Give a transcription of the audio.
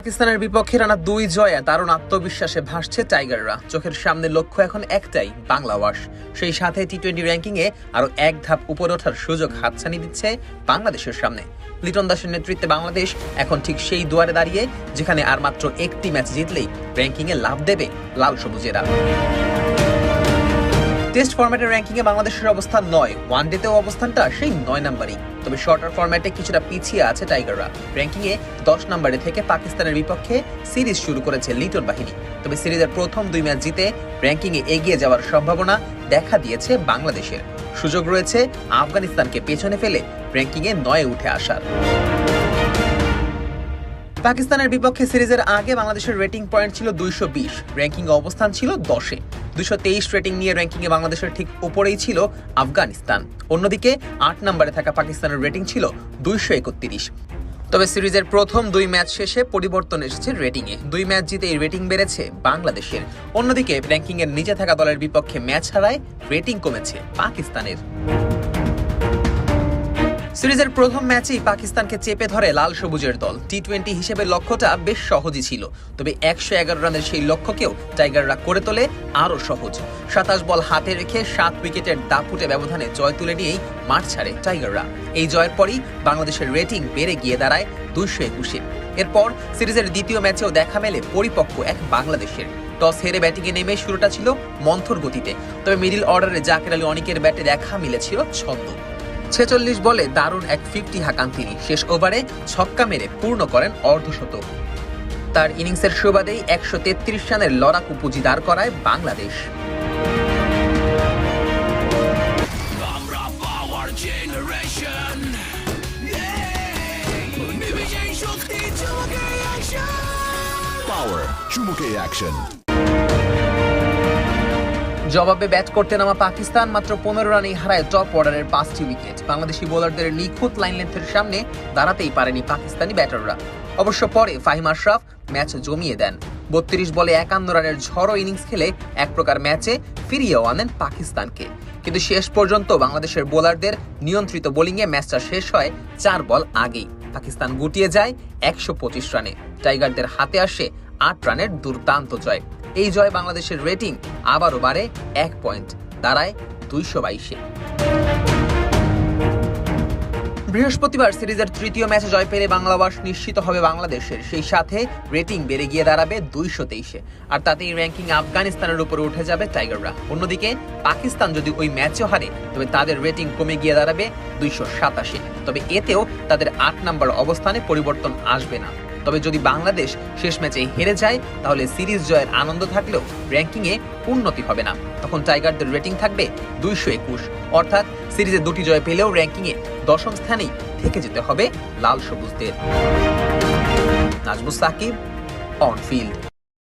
পাকিস্তানের বিপক্ষে রানা দুই জয়ে দারুণ আত্মবিশ্বাসে ভাসছে টাইগাররা। চোখের সামনে লক্ষ্য এখন একটাই বাংলাওয়াশ সেই সাথে টি টোয়েন্টি র্যাঙ্কিংয়ে আরও এক ধাপ উপরে ওঠার সুযোগ হাতছানি দিচ্ছে বাংলাদেশের সামনে। লিটন দাসের নেতৃত্বে বাংলাদেশ এখন ঠিক সেই দুয়ারে দাঁড়িয়ে, যেখানে আর মাত্র একটি ম্যাচ জিতলেই র্যাঙ্কিংয়ে লাভ দেবে লাল সবুজেরা। টেস্ট ফরম্যাটের র্যাঙ্কিংয়ে বাংলাদেশের অবস্থান নয়। ওয়ান ডেতেও অবস্থানটা সেই নয় নাম্বারই। তবে শর্টার ফরম্যাটে কিছুটা পিছিয়ে আছে টাইগাররা র্যাঙ্কিংয়ে দশ নম্বরে থেকে পাকিস্তানের বিপক্ষে সিরিজ শুরু করেছে লিটন বাহিনী। তবে সিরিজের প্রথম দুই ম্যাচ জিতে র্যাঙ্কিংয়ে এগিয়ে যাওয়ার সম্ভাবনা দেখা দিয়েছে বাংলাদেশের। সুযোগ রয়েছে আফগানিস্তানকে পেছনে ফেলে র্যাঙ্কিংয়ে নয়ে উঠে আসার। পাকিস্তানের বিপক্ষে সিরিজের আগে বাংলাদেশের রেটিং পয়েন্ট ছিল দুইশো বিশ। র্যাঙ্কিং অবস্থান ছিল দশে। দুশো তেইশ রেটিং নিয়ে র্যাঙ্কিংয়ে বাংলাদেশের ঠিক উপরেই ছিল আফগানিস্তান। অন্যদিকে আট নম্বরে থাকা পাকিস্তানের রেটিং ছিল দুইশো একত্রিশ। তবে সিরিজের প্রথম দুই ম্যাচ শেষে পরিবর্তন এসেছে রেটিংয়ে দুই ম্যাচ জিতে এই রেটিং বেড়েছে বাংলাদেশের। অন্যদিকে র্যাঙ্কিংয়ের নিচে থাকা দলের বিপক্ষে ম্যাচ হারায় রেটিং কমেছে পাকিস্তানের। সিরিজের প্রথম ম্যাচেই পাকিস্তানকে চেপে ধরে লাল সবুজের দল। টি টোয়েন্টি হিসেবে লক্ষ্যটা বেশ সহজই ছিল। তবে একশো এগারো রানের সেই লক্ষ্যকেও টাইগাররা করে তোলে আরও সহজ। সাতাশ বল হাতে রেখে সাত উইকেটের দাপুটে ব্যবধানে জয় তুলে নিয়েই মাঠ ছাড়ে টাইগাররা। এই জয়ের পরই বাংলাদেশের রেটিং বেড়ে গিয়ে দাঁড়ায় দুইশো একুশে। এরপর সিরিজের দ্বিতীয় ম্যাচেও দেখা মেলে পরিপক্ক এক বাংলাদেশের। টস হেরে ব্যাটিংয়ে নেমে শুরুটা ছিল মন্থর গতিতে। তবে মিডিল অর্ডারে জাকের আলী অনেকের ব্যাটে দেখা মিলেছিল ছন্দ। ছেচল্লিশ বলে দারুণ এক ফিফটি হাঁকান তিনি শেষ ওভারে ছক্কা মেরে পূর্ণ করেন অর্ধশতক তার ইনিংসের সুবাদেই একশো তেত্রিশ রানের লড়াকু পুঁজি দাঁড় করায় বাংলাদেশ। পাওয়ার Power চুমুকে অ্যাকশন জবাবে ব্যাট করতে নামা পাকিস্তান মাত্র পনেরো রানেই হারায় টপ অর্ডারের পাঁচটি উইকেট। বাংলাদেশি বোলারদের নিখুঁত লাইন লেন্থের সামনে দাঁড়াতেই পারেনি পাকিস্তানি ব্যাটাররা। অবশ্য পরে ফাহিম আশরাফ ম্যাচ জমিয়ে দেন। বত্রিশ বলে একান্ন রানের ঝড়ো ইনিংস খেলে এক প্রকার ম্যাচে ফিরিয়েও আনেন পাকিস্তানকে। কিন্তু শেষ পর্যন্ত বাংলাদেশের বোলারদের নিয়ন্ত্রিত বোলিংয়ে ম্যাচটা শেষ হয় চার বল আগেই। পাকিস্তান গুটিয়ে যায় একশো পঁচিশ রানে। টাইগারদের হাতে আসে আট রানের দুর্দান্ত জয়। এই জয় বাংলাদেশের রেটিং আবারও বাড়ে এক পয়েন্ট, দাঁড়ায় দুইশো বাইশে। বৃহস্পতিবার সিরিজের তৃতীয় ম্যাচে জয় পেলে বাংলাবাস নিশ্চিত হবে বাংলাদেশের। সেই সাথে রেটিং বেড়ে গিয়ে দাঁড়াবে দুইশো তেইশে। আর তাতেই র্যাঙ্কিং আফগানিস্তানের উপরে উঠে যাবে টাইগাররা। অন্যদিকে পাকিস্তান যদি ওই ম্যাচও হারে, তবে তাদের রেটিং কমে গিয়ে দাঁড়াবে দুইশো সাতাশি। তবে এতেও তাদের আট নম্বর অবস্থানে পরিবর্তন আসবে না। তবে যদি বাংলাদেশ শেষ ম্যাচে হেরে যায়, তাহলে সিরিজ জয়ের আনন্দ থাকলেও র্যাঙ্কিংয়ে উন্নতি হবে না। তখন টাইগারদের রেটিং থাকবে দুইশো একুশ। অর্থাৎ সিরিজে দুটি জয় পেলেও র্যাঙ্কিংয়ে দশম স্থানেই থেকে যেতে হবে লাল সবুজদের। Nazmus Sakib on field